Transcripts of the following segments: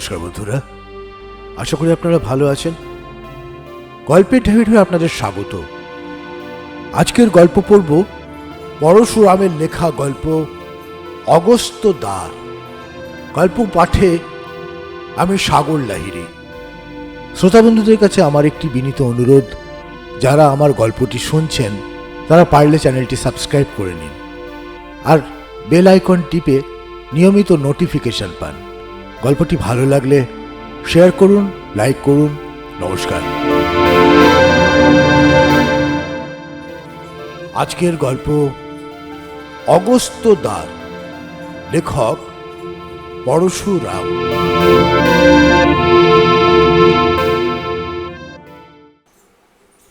নমস্কার বন্ধুরা। আশা করি আপনারা ভালো আছেন। গল্পের ঢেউয়ে আপনাদের স্বাগত। আজকের গল্প পড়ব পরশুরামের লেখা গল্প অগস্ত দ্বার। গল্প পাঠে আমি সাগর লাহিরি শ্রোতা বন্ধুদের কাছে আমার একটি বিনীত অনুরোধ, যারা আমার গল্পটি শুনছেন, তারা পারলে চ্যানেলটি সাবস্ক্রাইব করে নিন। আর বেল আইকন টিপে নিয়মিত নোটিফিকেশন পান। গল্পটি ভালো লাগলে শেয়ার করুন, লাইক করুন, নমস্কার। আজকের গল্প অগস্ত দ্বার লেখক পরশুরাম।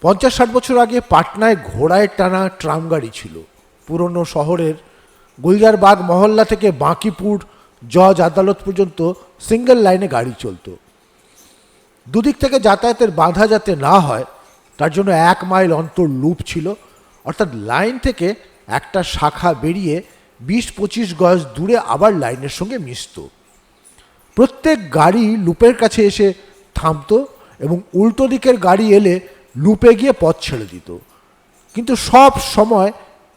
পঞ্চাশ ষাট বছর আগে পাটনায় ঘোড়ায় টানা ট্রাম গাড়ি ছিল। পুরনো শহরের গুলজারবাগ মহল্লা থেকে বাঁকিপুর জজ আদালত পর্যন্ত সিঙ্গেল লাইনে গাড়ি চলতো। দুদিক থেকে যাতায়াতের বাধা যাতে না হয়, তার জন্য এক মাইল অন্তর লুপ ছিল। অর্থাৎ লাইন থেকে একটা শাখা বেরিয়ে বিশ পঁচিশ গজ দূরে আবার লাইনের সঙ্গে মিশত। প্রত্যেক গাড়ি লুপের কাছে এসে থামতো এবং উল্টো দিকের গাড়ি এলে লুপে গিয়ে পথ ছেড়ে দিত। কিন্তু সব সময়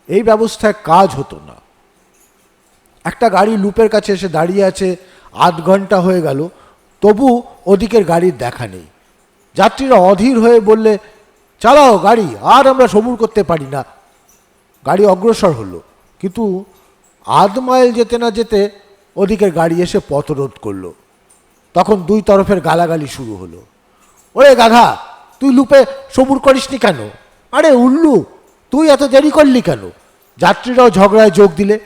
এই ব্যবস্থায় কাজ হতো না। একটা গাড়ি লুপের কাছে এসে দাঁড়িয়ে আছে, আধ ঘণ্টা হয়ে গেল, তবু ওদিকের গাড়ির দেখা নেই। যাত্রীরা অধীর হয়ে বললে, চালাও গাড়ি, আর আমরা সবুর করতে পারি না। গাড়ি অগ্রসর হলো, কিন্তু আধ মাইল যেতে না যেতে ওদিকের গাড়ি এসে পথরোধ করল। তখন দুই তরফের গালাগালি শুরু হলো। ওরে গাধা, তুই লুপে সবুর করিসনি কেন? আরে উল্লু, তুই এত দেরি করলি কেন? যাত্রীরাও ঝগড়ায় যোগ দিলে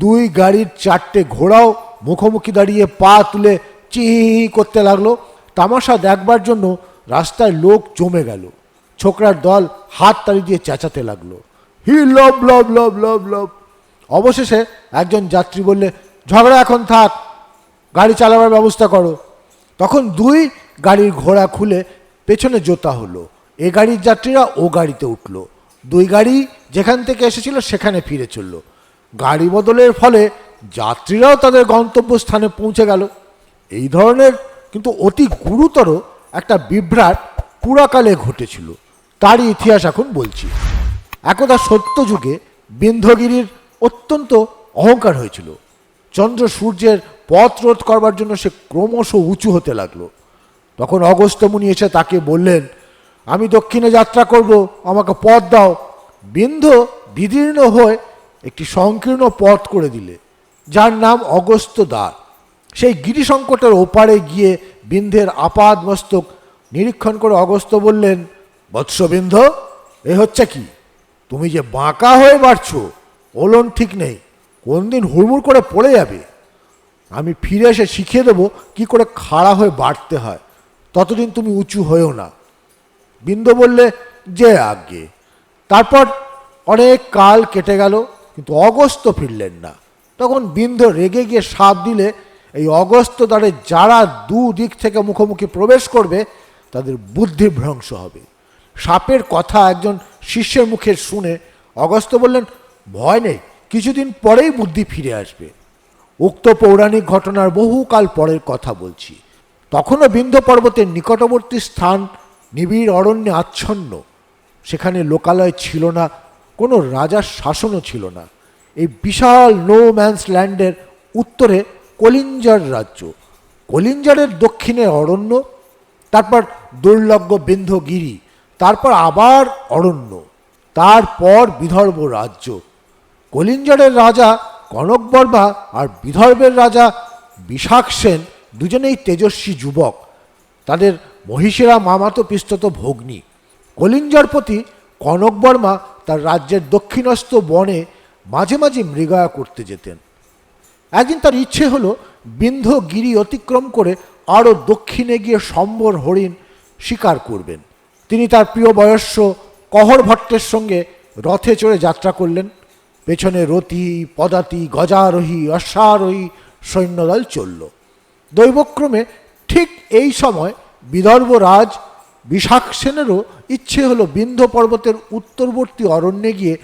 দুই গাড়ির চারটে ঘোড়াও মুখোমুখি দাঁড়িয়ে পা তুলে চি করতে লাগল। তামাশা দেখবার জন্য রাস্তায় লোক জমে গেল। ছোকরার দল হাত তাড়ি দিয়ে চেঁচাতে লাগল। হি লব লব লব লব লব। অবশেষে একজন যাত্রী বললে, ঝগড়া এখন থাক, গাড়ি চালাবার ব্যবস্থা করো। তখন দুই গাড়ির ঘোড়া খুলে পেছনে জোতা হলো। এ গাড়ির যাত্রীরা ও গাড়িতে উঠল। দুই গাড়ি যেখান থেকে এসেছিল সেখানে ফিরে চলল। গাড়ি বদলের ফলে যাত্রীরাও তাদের গন্তব্যস্থানে পৌঁছে গেল। এই ধরনের কিন্তু অতি গুরুতর একটা বিভ্রাট পুরাকালে ঘটেছিল, তারই ইতিহাস এখন বলছি। একদা সত্য যুগে বিন্ধ্যগিরির অত্যন্ত অহংকার হয়েছিল। চন্দ্র সূর্যের পথ রোধ করবার জন্য সে ক্রমশ উঁচু হতে লাগল। তখন অগস্ত্যমুনি এসে তাকে বললেন, আমি দক্ষিণে যাত্রা করব, আমাকে পথ দাও। বিন্ধ বিদীর্ণ হয়ে একটি সংকীর্ণ পথ করে দিলে, যার নাম অগস্ত দ্বার। সেই গিরিশঙ্কটের ওপারে গিয়ে বিন্ধের আপাদ মস্তক নিরীক্ষণ করে অগস্ত বললেন বৎসবিন্ধ এ হচ্ছে কি? তুমি যে বাঁকা হয়ে বাড়ছো, ওলন ঠিক নেই, কোন দিন হুড়মুড় করে পড়ে যাবে। আমি ফিরে এসে শিখিয়ে দেবো কি করে খাড়া হয়ে বাড়তে হয়, ততদিন তুমি উঁচু হয়েও না। বিন্দু বললে, যে আগে তারপর অনেক কাল কেটে গেল কিন্তু অগস্ত ফিরলেন না। তখন বিন্দু রেগে গিয়ে সাপ দিলে, এই অগস্ত দ্বারে যারা দু দিক থেকে মুখোমুখি প্রবেশ করবে, তাদের বুদ্ধি ভ্রংশ হবে। সাপের কথা একজন শিষ্যের মুখে শুনে অগস্ত বললেন, ভয় নেই, কিছুদিন পরেই বুদ্ধি ফিরে আসবে। উক্ত পৌরাণিক ঘটনার বহুকাল পরের কথা বলছি। তখনও বিন্ধ্য পর্বতের নিকটবর্তী স্থান নিবিড় অরণ্যে আচ্ছন্ন। সেখানে লোকালয় ছিল না কোনো রাজার শাসনও ছিল না। এই বিশাল নো ম্যানস ল্যান্ডের উত্তরে কলিঞ্জার রাজ্য। কলিঞ্জারের দক্ষিণে অরণ্য, তারপর দুর্লভ বিন্ধ্যগিরি, তারপর আবার অরণ্য, তারপর বিদর্ভ রাজ্য। কলিঞ্জরের রাজা কনকবর্মা আর বিদর্ভের রাজা বিশাখ সেন দুজনেই তেজস্বী যুবক। তাদের মহিষেরা মামাতো পিস্তত ভগ্নী। কলিঞ্জরপতি কনকবর্মা তার রাজ্যের দক্ষিণস্থ বনে মাঝে মাঝে মৃগয়া করতে যেতেন। একদিন তার ইচ্ছে হলো বিন্ধ্যগিরি অতিক্রম করে আরও দক্ষিণে গিয়ে সম্বর হরিণ শিকার করবেন। তিনি তার প্রিয় বয়স্য কহর ভট্টের সঙ্গে রথে চড়ে যাত্রা করলেন। পেছনে রতি, পদাতি, গজারোহী, অশ্বারোহী সৈন্যদল চলল। দৈবক্রমে ঠিক এই সময় বিদর্ভ বিশাখ সেনেরও ইচ্ছে হলো বিন্ধ্য পর্বতের উত্তরবর্তী অরণ্যে গিয়ে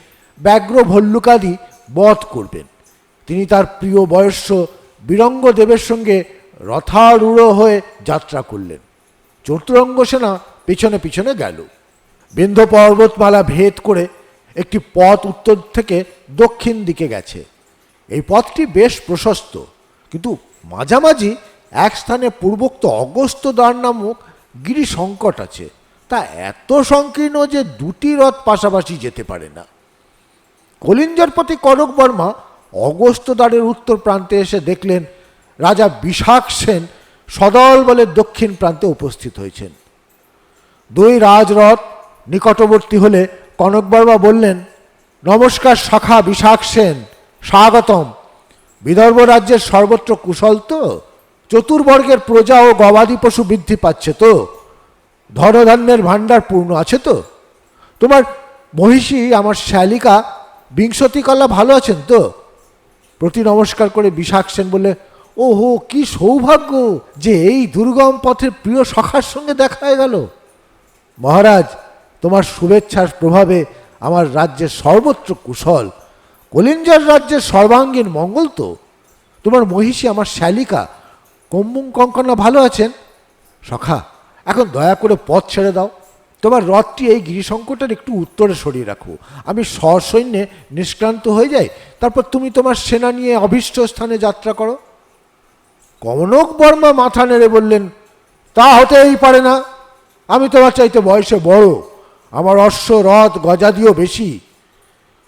ব্যাঘ্র ভল্লুকাদি বধ করবেন। তিনি তার প্রিয় বয়স্য বীরঙ্গ দেবের সঙ্গে রথারূঢ় হয়ে যাত্রা করলেন। চতুরঙ্গ সেনা পিছনে পিছনে গেল। বিন্ধ্য পর্বতমালা ভেদ করে একটি পথ উত্তর থেকে দক্ষিণ দিকে গেছে। এই পথটি বেশ প্রশস্ত, কিন্তু মাঝামাঝি এক স্থানে পূর্বোক্ত অগস্ত দ্বার নামক গিরি সংকট আছে। তা এত সংকীর্ণ যে দুটি রথ পাশাপাশি যেতে পারে না। কলিঞ্জর প্রতি কনক বর্মা অগস্ত দ্বারের উত্তর প্রান্তে এসে দেখলেন রাজা বিশাখ সেন সদল বলে দক্ষিণ প্রান্তে উপস্থিত হয়েছেন। দুই রাজরথ নিকটবর্তী হলে কনক বর্মা বললেন, নমস্কার শাখা বিশাখ সেন, স্বাগতম। বিদর্ভ রাজ্যের সর্বত্র কুশল তো? চতুর্বর্গের প্রজা ও গবাদি পশু বৃদ্ধি পাচ্ছে তো? ধনধান্যের ভাণ্ডার পূর্ণ আছে তো? তোমার মহিষী, আমার শ্যালিকা, বিংশতি কল্লা ভালো আছেন তো? প্রতি নমস্কার করে বিশাখ সেন বলে ও হো কি সৌভাগ্য যে এই দুর্গম পথের প্রিয় সখার সঙ্গে দেখা হয়ে গেল। মহারাজ, তোমার শুভেচ্ছার প্রভাবে আমার রাজ্যের সর্বত্র কুশল। কলিঞ্জার রাজ্যের সর্বাঙ্গীন মঙ্গল তো? তোমার মহিষী, আমার শ্যালিকা কম্বুং কঙ্কনা ভালো আছেন? সখা, এখন দয়া করে পথ ছেড়ে দাও। তোমার রথটি এই গিরিশঙ্করটার একটু উত্তরে সরিয়ে রাখো। আমি সসৈন্যে নিষ্ক্রান্ত হয়ে যাই, তারপর তুমি তোমার সেনা নিয়ে অভীষ্ট স্থানে যাত্রা করো। কনক বর্মা মাথা নেড়ে বললেন, তা হতেই পারে না। আমি তোমার চাইতে বয়সে বড়। আমার অশ্ব রথ গজাদিও বেশি।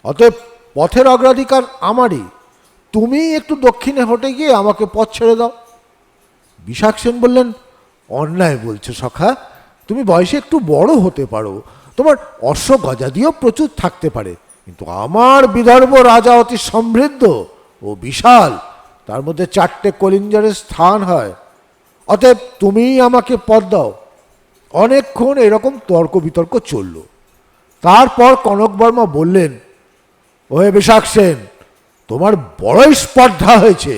অতএব পথের অগ্রাধিকার আমারই। তুমি একটু দক্ষিণে হটে গিয়ে আমাকে পথ ছেড়ে দাও। বিশাখ সেন বললেন, অন্যায় বলছো সখা, তুমি বয়সে একটু বড় হতে পারো। তোমার অশ্ব গজাদিও প্রচুর থাকতে পারে, কিন্তু আমার বিদর্ভ রাজা অতি সমৃদ্ধ ও বিশাল। তার মধ্যে চারটে কলিঞ্জারের স্থান হয়। অতএব তুমিই আমাকে পদ দাও। অনেকক্ষণ এরকম তর্ক বিতর্ক চলল। তারপর কনক বর্মা বললেন, ওহে বিশাখ সেন, তোমার বড়ই স্পর্ধা হয়েছে।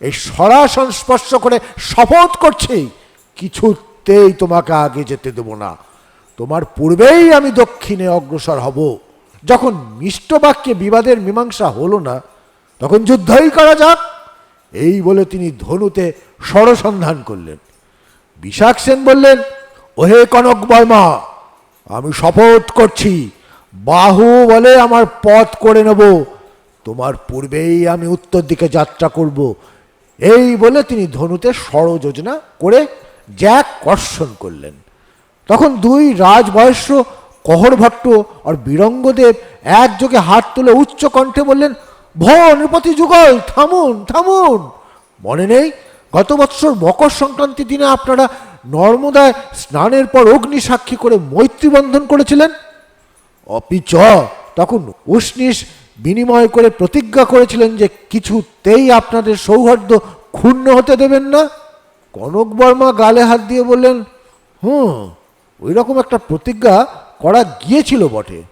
এই সরাসন সংস্পর্শ করে শপথ করছি, কিছুতেই তোমাকে আগে যেতে দেব না। তোমার পূর্বেই আমি দক্ষিণে অগ্রসর হব। যখন মিষ্ট বাক্যে বিবাদের মীমাংসা হলো না, তখন যুদ্ধই করা যাক। এই বলে তিনি ধনুতে সরসন্ধান করলেন। বিশাখ সেন বললেন, ওহে কনক বর্মা, আমি শপথ করছি। বাহু বলে আমার পথ করে নেব। তোমার পূর্বেই আমি উত্তর দিকে যাত্রা করব। এই বলে তিনি ধনুতে ষড় যোজনা করে জ্যাক কর্ষণ করলেন। তখন দুই রাজবয়স্য কহর ভট্ট আর বীরঙ্গদেব একযোগে হাত তুলে উচ্চ কণ্ঠে বললেন ভ নৃপতি যুগল, থামুন থামুন। মনে নেই, গত বৎসর মকর সংক্রান্তি দিনে আপনারা নর্মদায় স্নানের পর অগ্নি সাক্ষী করে মৈত্রী বন্ধন করেছিলেন? অপিচ তখন উষ্ণিস বিনিময় করে প্রতিজ্ঞা করেছিলেন যে কিছুতেই আপনাদের সৌহার্দ্য ক্ষুণ্ণ হতে দেবেন না। কনক বর্মা গালে হাত দিয়ে বললেন, হুম ওই রকম একটা প্রতিজ্ঞা করা গিয়েছিল বটে।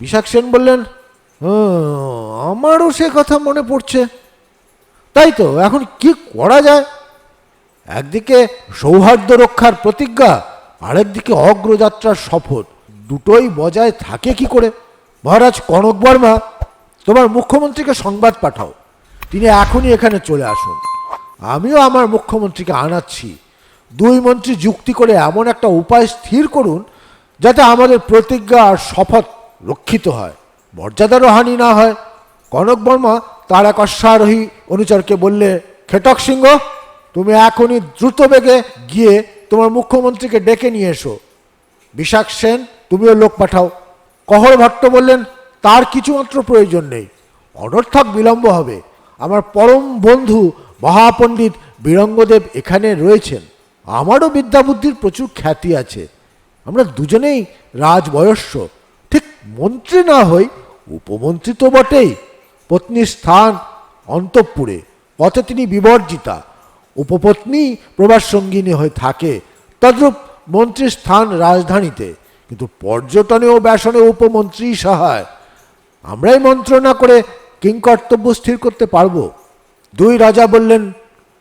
বিশাখ সেন বললেন, হুম, আমারও সে কথা মনে পড়ছে। তাই তো, এখন কি করা যায়? একদিকে সৌহার্দ্য রক্ষার প্রতিজ্ঞা, আরেকদিকে অগ্রযাত্রার শপথ, দুটোই বজায় থাকে কি করে? মহারাজ কনক বর্মা, তোমার মুখ্যমন্ত্রীকে সংবাদ পাঠাও। তিনি এখনই এখানে চলে আসুন। আমিও আমার মুখ্যমন্ত্রীকে আনাচ্ছি। দুই মন্ত্রী যুক্তি করে এমন একটা উপায় স্থির করুন, যাতে আমাদের প্রতিজ্ঞা আর শপথ রক্ষিত হয়। মর্যাদারও হানি না হয়। কনক বর্মা, তার এক অশ্বারোহী অনুচরকে বললে, খেটক সিংহ, তুমি এখনই দ্রুত বেগে গিয়ে তোমার মুখ্যমন্ত্রীকে ডেকে নিয়ে এসো। বিশাখ সেন, তুমিও লোক পাঠাও। কহর ভট্ট বললেন, তার কিছুমাত্র প্রয়োজন নেই। অনর্থক বিলম্ব হবে। আমার পরম বন্ধু মহাপণ্ডিত বীরঙ্গদেব এখানে রয়েছেন। আমারও বিদ্যাবুদ্ধির প্রচুর খ্যাতি আছে। আমরা দুজনেই রাজবয়স্য ঠিক মন্ত্রী না হই, উপমন্ত্রী তো বটেই। পত্নীর স্থান অন্তঃপুরে। পথে তিনি বিবর্জিতা। উপপত্নী প্রবাস সঙ্গিনী হয়ে থাকে। তদ্রূপ মন্ত্রীর স্থান রাজধানীতে। কিন্তু পর্যটনে ও ব্যাসনে উপমন্ত্রী সহায়। আমরাই মন্ত্রণা করে কিংকর্তব্য স্থির করতে পারব। দুই রাজা বললেন,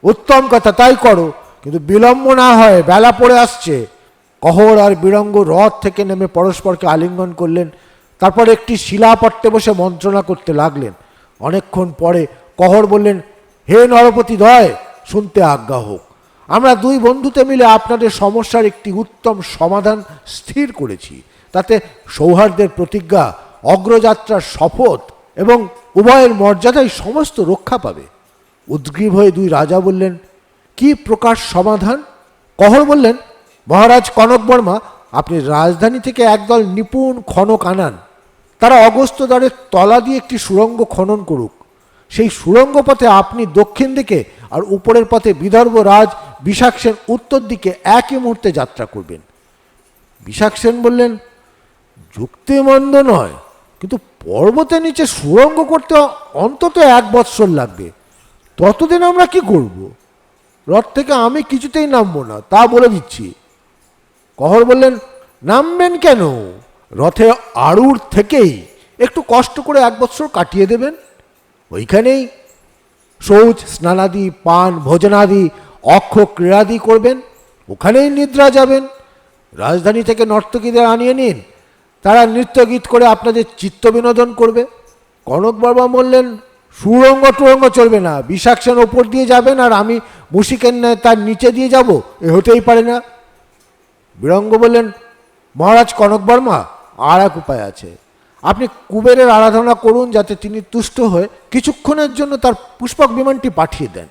উত্তম কথা, তাই করো। কিন্তু বিলম্ব না হয়, বেলা পড়ে আসছে। কহর আর বিরঙ্গ রথ থেকে নেমে পরস্পরকে আলিঙ্গন করলেন। তারপর একটি শিলাপট্টে বসে মন্ত্রণা করতে লাগলেন। অনেকক্ষণ পরে কহর বললেন, হে নরপতি দয়, শুনতে আজ্ঞা হোক। আমরা দুই বন্ধুতে মিলে আপনাদের সমস্যার একটি উত্তম সমাধান স্থির করেছি। তাতে সৌহার্দ্যের প্রতিজ্ঞা, অগ্রযাত্রার শপথ এবং উভয়ের মর্যাদায় সমস্ত রক্ষা পাবে। উদ্গ্রীব হয়ে দুই রাজা বললেন, কি প্রকার সমাধান? কহর বললেন, মহারাজ কনক বর্মা, আপনি রাজধানী থেকে একদল নিপুণ খনক আনান। তারা অগস্ত দ্বারের তলা দিয়ে একটি সুড়ঙ্গ খনন করুক। সেই সুড়ঙ্গ পথে আপনি দক্ষিণ দিকে আর উপরের পথে বিদর্ভ রাজ বিষাক্সেন উত্তর দিকে একই মুহূর্তে যাত্রা করবেন। বিষাক্সেন সেন বললেন, যুক্তিমন্দ নয়, কিন্তু পর্বতের নিচে সুড়ঙ্গ করতে অন্তত এক বৎসর লাগবে। ততদিন আমরা কি করব? রথ থেকে আমি কিছুতেই নামবো না, তা বলে দিচ্ছি। কহর বললেন, নামবেন কেন? রথে আড়ুর থেকেই একটু কষ্ট করে এক বছর কাটিয়ে দেবেন। ওইখানেই শৌচ, স্নানাদি, পান, ভোজনাদি, অক্ষ ক্রীড়াদি করবেন, ওখানেই নিদ্রা যাবেন। রাজধানী থেকে নর্তকীদের আনিয়ে নিন, তারা নৃত্য গীত করে আপনাদের চিত্ত বিনোদন করবে। কনক বর্মা বললেন, সুরঙ্গ টুরঙ্গ চলবে না বিষাক্সেন ওপর দিয়ে যাবেন আর আমি মুশিকের ন্যায় তার নিচে দিয়ে যাব, এ হতেই পারে না। বীরঙ্গ বললেন, মহারাজ কনক বর্মা, আর এক উপায় আছে। আপনি কুবেরের আরাধনা করুন যাতে তিনি তুষ্ট হয়ে কিছুক্ষণের জন্য তার পুষ্পক বিমানটি পাঠিয়ে দেন।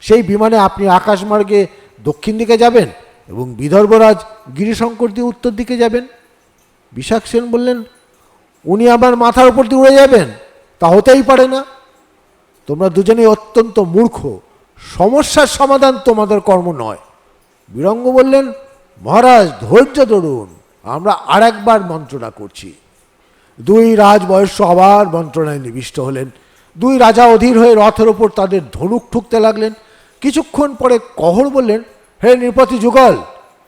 সেই বিমানে আপনি আকাশমার্গে দক্ষিণ দিকে যাবেন এবং বিদর্ভরাজ গিরিশঙ্কর দিয়ে উত্তর দিকে যাবেন। বিশাখ সেন বললেন, উনি আমার মাথার উপর দিয়ে উড়ে যাবেন? তা হতেই পারে না। তোমরা দুজনেই অত্যন্ত মূর্খ। সমস্যার সমাধান তোমাদের কর্ম নয়। বীরঙ্গ বললেন, মহারাজ, ধৈর্য ধরুন। আমরা আর একবার মন্ত্রণা করছি। দুই রাজ বয়স্য আবার মন্ত্রণায় নিবিষ্ট হলেন। দুই রাজা অধীর হয়ে রথের ওপর তাদের ধনুক ঠুকতে লাগলেন। কিছুক্ষণ পরে কহর বললেন, হে নৃপতি যুগল,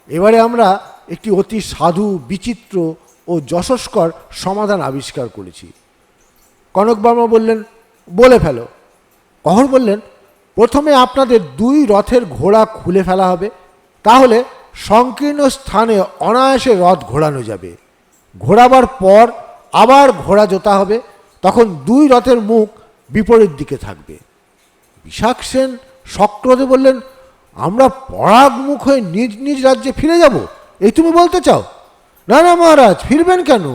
এবারে আমরা একটি অতি সাধু, বিচিত্র ও যশস্কর সমাধান আবিষ্কার করেছি। কনক বর্মা বললেন, বলে ফেলো। কহর বললেন, প্রথমে আপনাদের দুই রথের ঘোড়া খুলে ফেলা হবে। তাহলে সংকীর্ণ স্থানে অনায়াসে রথ ঘোরানো যাবে। ঘোরাবার পর আবার ঘোড়া জোতা হবে, তখন দুই রথের মুখ বিপরীত দিকে থাকবে। বিশাখ সেন শক্রদে বললেন, আমরা পরাগ মুখ হয়ে নিজ নিজ রাজ্যে ফিরে যাব? এই তুমি বলতে চাও? না না মহারাজ, ফিরবেন কেন?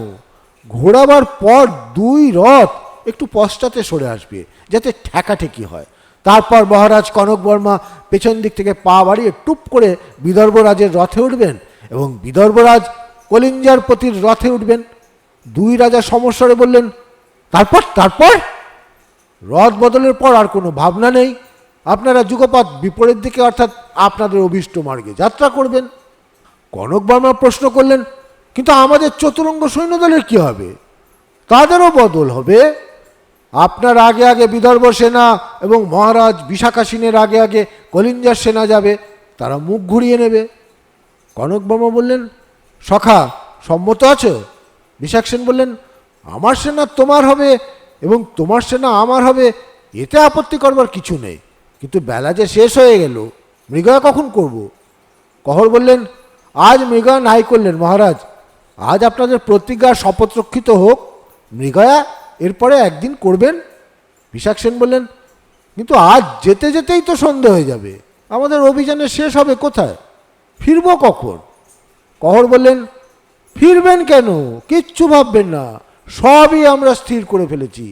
ঘোরাবার পর দুই রথ একটু পশ্চাতে সরে আসবে, যাতে ঠেকাঠেকি হয়। তারপর মহারাজ কনক বর্মা পেছন দিক থেকে পা বাড়িয়ে টুপ করে বিদর্ভরাজের রথে উঠবেন এবং বিদর্ভরাজ কলিঞ্জার পতির রথে উঠবেন। দুই রাজা সমস্যারে বললেন, তারপর তারপর? রথ বদলের পর আর কোনো ভাবনা নেই। আপনারা যুগপথ বিপরীত দিকে অর্থাৎ আপনাদের অভিষ্ট মার্গে যাত্রা করবেন। কনক বর্মা প্রশ্ন করলেন, কিন্তু আমাদের চতুরঙ্গ সৈন্যদলের কি হবে? তাদেরও বদল হবে। আপনার আগে আগে বিদর্ভ সেনা এবং মহারাজ বিশাখাসীনের আগে আগে কলিঞ্জার সেনা যাবে, তারা মুখ ঘুরিয়ে নেবে। কনক বর্মা বললেন, সখা, সম্মত আছো? বিশাখ সেন বললেন, আমার সেনা তোমার হবে এবং তোমার সেনা আমার হবে, এতে আপত্তি করবার কিছু নেই। কিন্তু বেলা যে শেষ হয়ে গেল মৃগয়া কখন করব? কহর বললেন, আজ মৃগয়া নাই করলেন মহারাজ। আজ আপনাদের প্রতিজ্ঞা শপথ রক্ষিত হোক। মৃগয়া এরপরে একদিন করবেন? বিশাখ সেন বললেন, কিন্তু আজ যেতে যেতেই তো সন্ধে হয়ে যাবে। আমাদের অভিযানে শেষ হবে কোথায়? ফিরবো কখন? কহর বললেন ফিরবেন কেন? কিচ্ছু ভাববেন না। সবই আমরা স্থির করে ফেলেছি।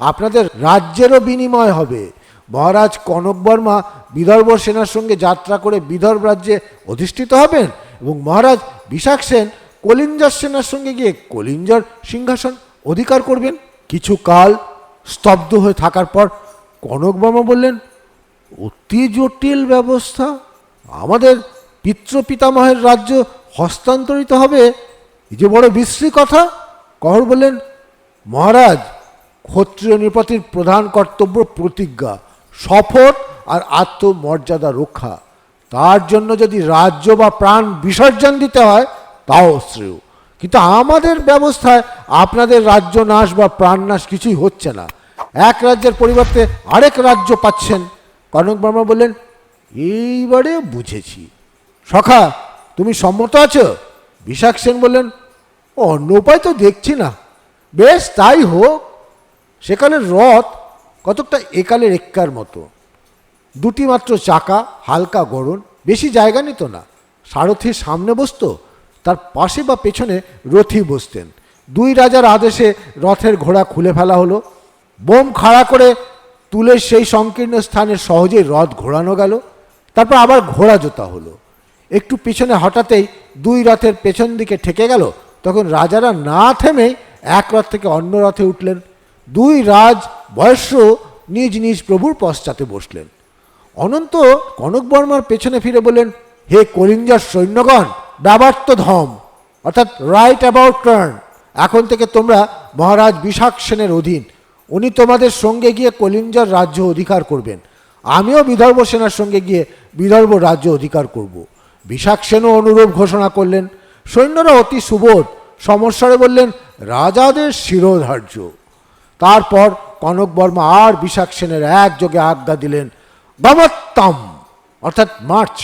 আপনাদের রাজ্যেরও বিনিময় হবে। মহারাজ কনক বর্মা বিদর্ভ সেনার সঙ্গে যাত্রা করে বিদর্ভ রাজ্যে অধিষ্ঠিত হবেন এবং মহারাজ বিশাখ সেন কলিঞ্জর সেনার সঙ্গে গিয়ে কলিঞ্জর সিংহাসন অধিকার করবেন। কিছু কাল স্তব্ধ হয়ে থাকার পর কনক বর্মা বললেন, অতি জটিল ব্যবস্থা। আমাদের পিতৃ পিতামহের রাজ্য হস্তান্তরিত হবে এই যে বড় বিশ্রী কথা, কহর বললেন, মহারাজ, ক্ষত্রিয় নৃপতির প্রধান কর্তব্য প্রতিজ্ঞা শপথ আর আত্মমর্যাদা রক্ষা। তার জন্য যদি রাজ্য বা প্রাণ বিসর্জন দিতে হয়, তাও শ্রেয়। কিন্তু আমাদের ব্যবস্থায় আপনাদের রাজ্য নাশ বা প্রাণ নাশ কিছুই হচ্ছে না। এক রাজ্যের পরিবর্তে আরেক রাজ্য পাচ্ছেন। কনক বর্মা বললেন, এইবারে বুঝেছি। সখা, তুমি সম্মত আছো? বিশাখ সেন বললেন অন্য উপায় তো দেখছি না। বেশ, তাই হোক। সেকালের রথ কতকটা একালের এক্কার মতো। দুটি মাত্র চাকা, হালকা গড়ন, বেশি জায়গা নিত না। সারথির সামনে বসতো, তার পাশে বা পেছনে রথি বসতেন। দুই রাজার আদেশে রথের ঘোড়া খুলে ফেলা হলো। বোম খাড়া করে তুলে সেই সংকীর্ণ স্থানে সহজেই রথ ঘোরানো গেল। তারপর আবার ঘোড়া জোতা হলো। একটু পিছনে হঠাতেই দুই রথের পেছন দিকে ঠেকে গেল। তখন রাজারা না থেমে এক রথ থেকে অন্য রথে উঠলেন। দুই রাজ বয়স্য নিজ নিজ প্রভুর পশ্চাতে বসলেন। অনন্ত কনক বর্মার পেছনে ফিরে বললেন, হে কলিঞ্জার সৈন্যগণ, ব্যবার্থ ধম, অর্থাৎ রাইট অ্যাবাউট টার্ন এখন থেকে তোমরা মহারাজ বিশাখ সেনের অধীন, উনি তোমাদের সঙ্গে গিয়ে কলিঞ্জার রাজ্য অধিকার করবেন, আমিও বিদর্ভ সেনার সঙ্গে গিয়ে বিদর্ভ রাজ্য অধিকার করব। বিশাখ সেনও অনুরূপ ঘোষণা করলেন সৈন্যরা অতি সুবোধ। সমস্যারে বললেন, রাজাদের শিরোধার্য। তারপর কনক বর্মা আর বিশাখ সেনের একযোগে আজ্ঞা দিলেন, গমত্তম। অর্থাৎ মার্চ।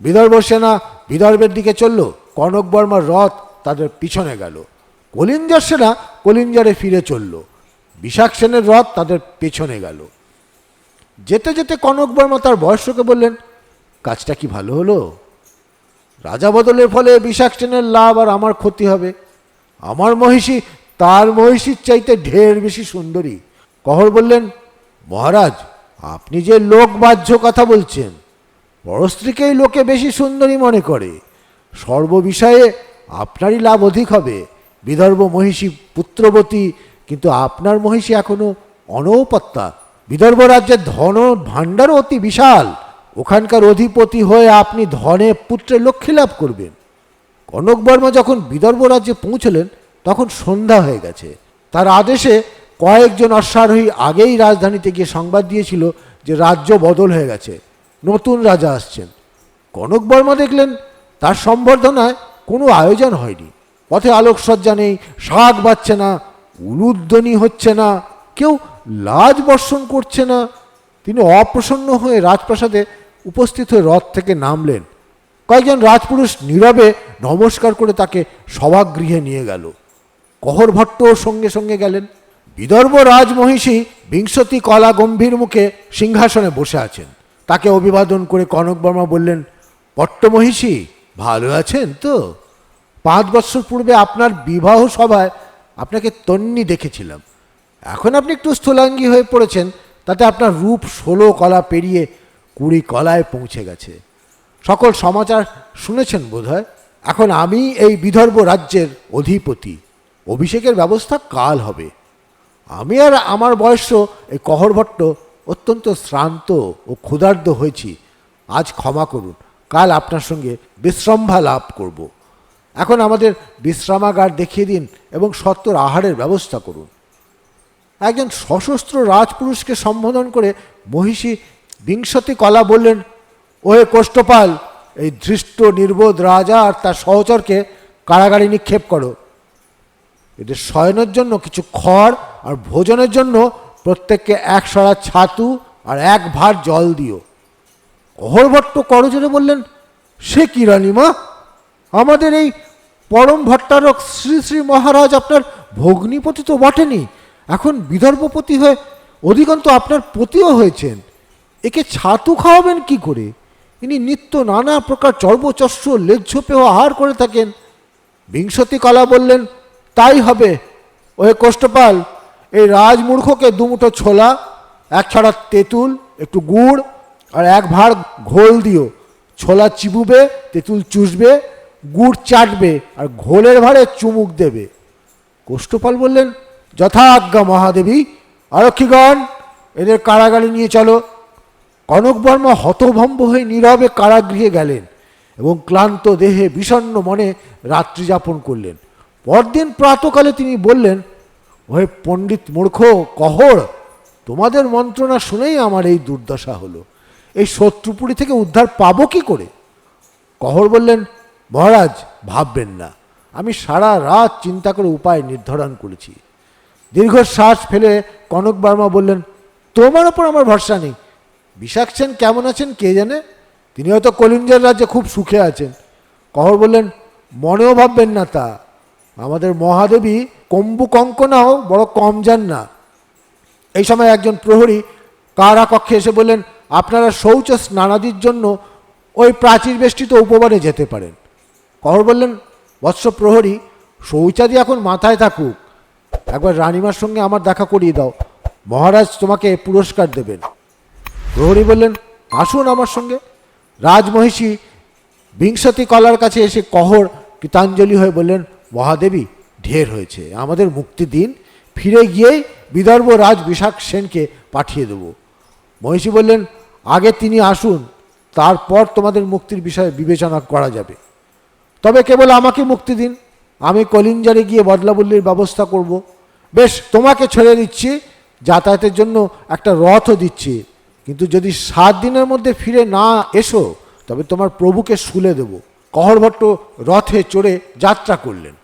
বিদর্ভ সেনা বিদর্ভের দিকে চলল, কনক বর্মার রথ তাদের পিছনে গেল। কলিঞ্জার সেনা কলিঞ্জারে ফিরে চলল, বিশাখ সেনের রথ তাদের পেছনে গেল। যেতে যেতে কনক বর্মা তার বয়স্যকে বললেন, কাজটা কি ভালো হলো? রাজা বদলের ফলে বিশাখ সেনের লাভ আর আমার ক্ষতি হবে। আমার মহিষী, তার মহিষীর চাইতে ঢের বেশি সুন্দরী। কহর বললেন, মহারাজ, আপনি যে লোক বাহ্য কথা বলছেন পরস্ত্রীকেই লোকে বেশি সুন্দরী মনে করে। সর্ববিষয়ে আপনারই লাভ অধিক হবে। বিদর্ভ মহিষী পুত্রবতী, কিন্তু আপনার মহিষী এখনও অনৌপত্তা। বিদর্ভ রাজ্যের ধন ভাণ্ডারও অতি বিশাল। ওখানকার অধিপতি হয়ে আপনি ধনে পুত্রের লক্ষ্মী লাভ করবেন। কনক বর্মা যখন বিদর্ভ রাজ্যে পৌঁছলেন, তখন সন্ধ্যা হয়ে গেছে। তার আদেশে কয়েকজন অশ্বারোহী আগেই রাজধানীতে গিয়ে সংবাদ দিয়েছিল যে রাজ্য বদল হয়ে গেছে, নতুন রাজা আসছেন। কনক বর্মা দেখলেন, তার সম্বর্ধনায় কোনো আয়োজন হয়নি। পথে আলোকসজ্জা নেই, শাক বাচ্ছে না, উলুধ্বনি হচ্ছে না, কেউ লাজ বর্ষণ করছে না। তিনি অপ্রসন্ন হয়ে রাজপ্রাসাদে উপস্থিত হয়ে রথ থেকে নামলেন। কয়েকজন রাজপুরুষ নীরবে নমস্কার করে তাকে সভাগৃহে নিয়ে গেল। কহর ভট্ট সঙ্গে সঙ্গে গেলেন। বিদর্ভ রাজমহিষী বিংশতি কলা গম্ভীর মুখে সিংহাসনে বসে আছেন। তাকে অভিবাদন করে কনক বর্মা বললেন, পট্টমহিষী, ভালো আছেন তো? পাঁচ বছর পূর্বে আপনার বিবাহ সভায় আপনাকে তন্নি দেখেছিলাম। এখন আপনি একটু স্থূলাঙ্গী হয়ে পড়েছেন, তাতে আপনার রূপ ষোলো কলা পেরিয়ে কুড়ি কলায় পৌঁছে গেছে। সকল সমাচার শুনেছেন বোধহয়? এখন আমি এই বিদর্ভ রাজ্যের অধিপতি। অভিষেকের ব্যবস্থা কাল হবে। আমি আর আমার বয়স এই কহরভট্ট অত্যন্ত শ্রান্ত ও ক্ষুধার্ত হয়েছি। আজ ক্ষমা করুন। কাল আপনার সঙ্গে বিশ্রম্ভা লাভ করব। এখন আমাদের বিশ্রামাগার দেখিয়ে দিন এবং সত্তর আহারের ব্যবস্থা করুন। একজন সশস্ত্র রাজপুরুষকে সম্বোধন করে মহিষী বিংশতি কলা বললেন, ওহে কোষ্ঠপাল, এই ধৃষ্ট, নির্বোধ রাজা আর তার সহচরকে কারাগারে নিক্ষেপ করো। এদের শয়নের জন্য কিছু খড় আর ভোজনের জন্য প্রত্যেককে এক সরা ছাতু আর এক ভার জল দিও। অহরভট্ট করজোরে বললেন, সে কি রানীমা আমাদের এই পরম ভট্টারক শ্রী শ্রী মহারাজ আপনার ভগ্নিপতি তো বটেনি। এখন বিদর্ভপতি হয়ে অধিকন্ত আপনার পতিও হয়েছেন। একে ছাতু খাওয়াবেন কি করে? ইনি নিত্য নানা প্রকার চর্বচস্য লেজ্জপেহ আহার করে থাকেন। বিংশতি কলা বললেন, তাই হবে। ওহে কোষ্ঠপাল এই রাজমূর্খকে দুমুঠো ছোলা, এক ছড়া তেঁতুল, একটু গুড়, আর এক ভাঁড় ঘোল দিও। ছোলা চিবুবে, তেঁতুল চুষবে, গুড় চাটবে, আর ঘোলের ভাঁড়ে চুমুক দেবে। কোষ্ঠপাল বললেন যথা আজ্ঞা মহাদেবী, আরক্ষীগণ, এদের কারাগারে নিয়ে চলো। কনক বর্মা হতভম্ব হয়ে নীরবে কারাগৃহে গেলেন এবং ক্লান্ত দেহে বিষণ্ণ মনে রাত্রি যাপন করলেন। পরদিন প্রাতকালে তিনি বললেন, ওহে পণ্ডিত মূর্খ, কহর, তোমাদের মন্ত্রণা শুনেই আমার এই দুর্দশা হলো। এই শত্রুপুরী থেকে উদ্ধার পাবো কি করে? কহর বললেন, মহারাজ, ভাববেন না। আমি সারা রাত চিন্তা করে উপায় নির্ধারণ করেছি। দীর্ঘশ্বাস ফেলে কনক বর্মা বললেন, তোমার ওপর আমার ভরসা নেই। বিশাখ সেন কেমন আছেন কে জানে? তিনি হয়তো কলিঞ্জের রাজ্যে খুব সুখে আছেন। কহর বললেন, মনেও ভাববেন না তা। আমাদের মহাদেবী কম্বু কঙ্কনাও বড় কম যান না। এই সময় একজন প্রহরী কারা কক্ষে এসে বললেন, আপনারা শৌচ স্নানাদির জন্য ওই প্রাচীর বেষ্টিত উপবনে যেতে পারেন। কহর বললেন, বৎস প্রহরী, শৌচাদি এখন মাথায় থাকুক। একবার রানিমার সঙ্গে আমার দেখা করিয়ে দাও। মহারাজ তোমাকে পুরস্কার দেবেন। প্রহরী বললেন, আসুন আমার সঙ্গে। রাজমহিষী বিংশতি কলার কাছে এসে কহর কৃতাঞ্জলি হয়ে বললেন, মহাদেবী, ঢের হয়েছে। আমাদের মুক্তি দিন। ফিরে গিয়েই বিদর্ভ রাজ বিশাখ সেনকে পাঠিয়ে দেব। মহিষী বললেন, আগে তিনি আসুন, তারপর তোমাদের মুক্তির বিষয়ে বিবেচনা করা যাবে। তবে কেবল আমাকে মুক্তি দিন। আমি কলিঞ্জারে গিয়ে বদলাবল্লির ব্যবস্থা করব। বেশ, তোমাকে ছেড়ে দিচ্ছি। যাতায়াতের জন্য একটা রথও দিচ্ছি। কিন্তু যদি সাত দিনের মধ্যে ফিরে না এসো, তবে তোমার প্রভুকে শুলে দেব। কহরভট্ট রথে চড়ে যাত্রা করলেন।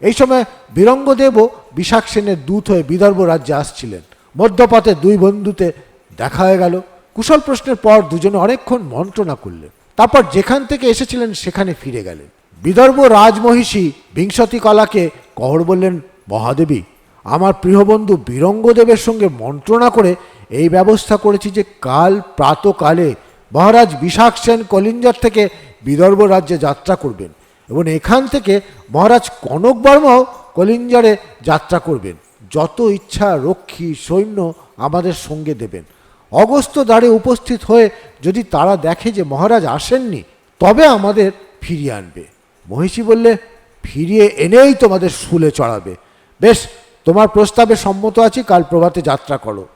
এই সময় বীরঙ্গদেবও বিশাখ সেনের দূত হয়ে বিদর্ভ রাজ্যে আসছিলেন। মধ্যপথে দুই বন্ধুতে দেখা হয়ে গেল। কুশল প্রশ্নের পর দুজনে অনেকক্ষণ মন্ত্রণা করলেন। তারপর যেখান থেকে এসেছিলেন সেখানে ফিরে গেলেন। বিদর্ভ রাজমহিষী বিংশতি কলাকে কহর বললেন, মহাদেবী, আমার প্রিয় বন্ধু বীরঙ্গদেবের সঙ্গে মন্ত্রণা করে এই ব্যবস্থা করেছি যে কাল প্রাতকালে মহারাজ বিশাখ সেন কলিঞ্জার থেকে বিদর্ভ রাজ্যে যাত্রা করবেন এবং এখান থেকে মহারাজ কনক বর্মাও কলিঞ্জারে যাত্রা করবেন। যত ইচ্ছা রক্ষী, সৈন্য আমাদের সঙ্গে দেবেন। অগস্ত দ্বারে উপস্থিত হয়ে যদি তারা দেখে যে মহারাজ আসেননি, তবে আমাদের ফিরিয়ে আনবে। মহিষী বললে, ফিরিয়ে এনেই তোমাদের শুলে চড়াবে। বেশ, তোমার প্রস্তাবে সম্মত আছি, কাল প্রভাতে যাত্রা করো।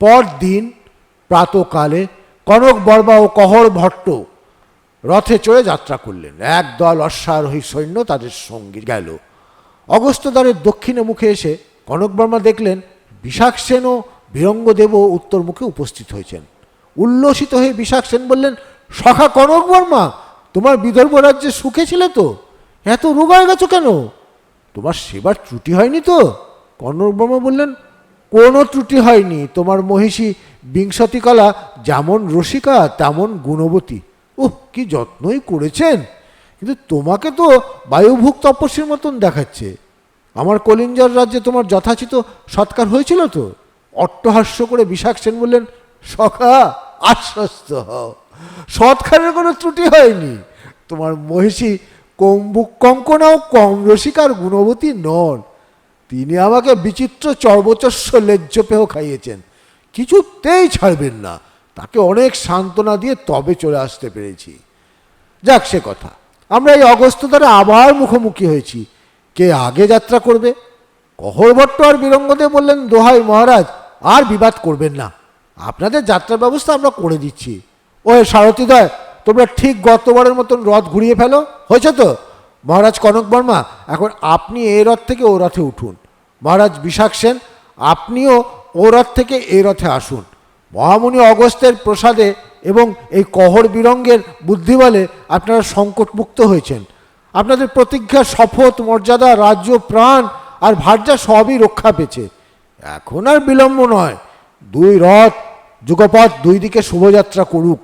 পর দিন প্রাতকালে কনক বর্মা ও কহর ভট্ট রথে চড়ে যাত্রা করলেন। একদল অশ্বারোহী সৈন্য তাদের সঙ্গে গেল। অগস্ত্যদ্বারের দক্ষিণে মুখে এসে কনক বর্মা দেখলেন বিশাখ সেন ও বীরঙ্গদেবও উত্তর মুখে উপস্থিত হয়েছেন। উল্লসিত হয়ে বিশাখ সেন বললেন, সখা কনক বর্মা, তোমার বিদর্ভ রাজ্যে সুখে ছিলে তো? এত রোগ হয়ে গেছো কেন? তোমার সেবার ত্রুটি হয়নি তো? কনক বর্মা বললেন কোনো ত্রুটি হয়নি। তোমার মহিষী বিংশতিকলা যেমন রসিকা, তেমন গুণবতী। ওহ কি যত্নই করেছেন। কিন্তু তোমাকে তো বায়ুভুক তপস্বীর মতন দেখাচ্ছে। আমার কলিঞ্জার রাজ্যে তোমার যথাচিত সৎকার হয়েছিল তো? অট্টহাস্য করে সেন বললেন, সখা, আশ্বস্ত হও। সৎকারের কোনো ত্রুটি হয়নি। তোমার মহিষী কম্বুক কঙ্কনাও কম রসিকার গুণবতী নন। তিনি আমাকে বিচিত্র চর্বচস্য লেজ্জপেহ খাইয়েছেন। কিছুতেই ছাড়বেন না। তাকে অনেক সান্ত্বনা দিয়ে তবে চলে আসতে পেরেছি। যাক সে কথা। আমরা এই অগস্ত দ্বারা আবার মুখোমুখি হয়েছি। কে আগে যাত্রা করবে? কহরভট্ট আর বীরঙ্গদেব বললেন, দোহাই মহারাজ, আর বিবাদ করবেন না। আপনাদের যাত্রার ব্যবস্থা আমরা করে দিচ্ছি। ও সারথীদয়, তোমরা ঠিক গতবারের মতন রথ ঘুরিয়ে ফেলো। হয়েছে তো? মহারাজ কনক বর্মা, এখন আপনি এই রথ থেকে ও রথে উঠুন। মহারাজ বিশাখ সেন, আপনিও ও রথ থেকে এই রথে আসুন। মহামুনি অগস্ত্যের প্রসাদে এবং এই কহর বিরঙ্গের বুদ্ধি বলে আপনারা সংকটমুক্ত হয়েছেন। আপনাদের প্রতিজ্ঞা শপথ, মর্যাদা, রাজ্য, প্রাণ আর ভার্যা সবই রক্ষা পেয়েছে। এখন আর বিলম্ব নয়। দুই রথ যুগপথ দুই দিকে শুভযাত্রা করুক।